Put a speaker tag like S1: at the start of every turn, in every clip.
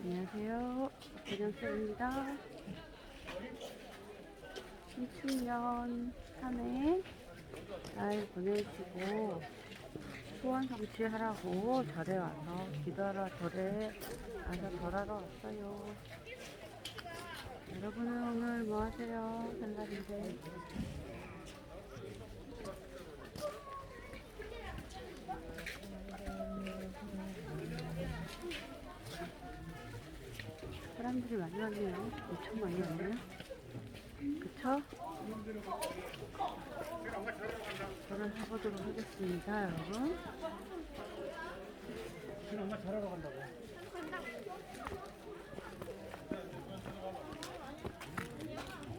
S1: 안녕하세요. 박근영쌤입니다. 신축년 한해 잘 보내시고 소원 성취하라고 절에 와서 기도하러 절에 와서 절하러 왔어요. 여러분은 오늘 뭐 하세요? 설날인데. 사람들이 많이 왔네요. 엄청 많이 왔네요. 그쵸? 저를 해보도록 하겠습니다, 여러분.
S2: 지금 엄마 잘하러 간다고.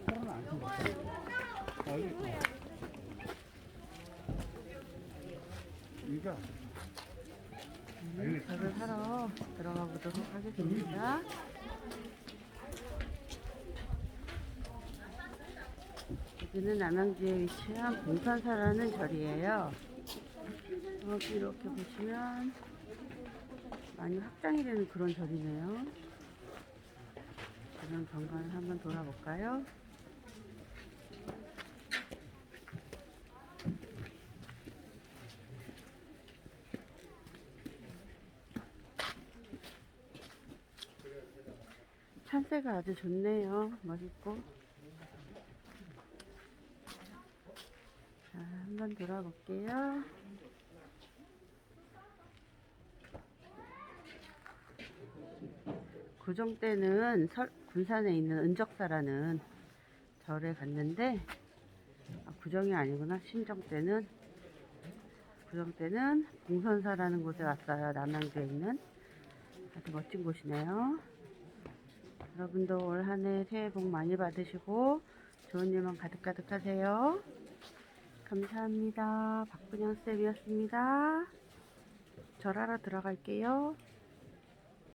S2: 코로나 안 생겼어. 아. 아, 여기
S1: 저를 사러 들어가 보도록 하겠습니다. 여기는 남양주에 위치한 봉산사라는 절이에요. 여기 이렇게 보시면 많이 확장이 되는 그런 절이네요. 그럼 경관을 한번 돌아볼까요? 산세가 아주 좋네요. 멋있고. 자, 한번 돌아볼게요. 구정 때는 설, 군산에 있는 은적사라는 절에 갔는데, 아, 구정이 아니구나. 신정 때는, 구정 때는 봉선사라는 곳에 왔어요. 남양주에 있는. 아주 멋진 곳이네요. 여러분도 올 한 해 새해 복 많이 받으시고 좋은 일만 가득가득 하세요. 감사합니다. 박근영 쌤이었습니다. 절하러 들어갈게요.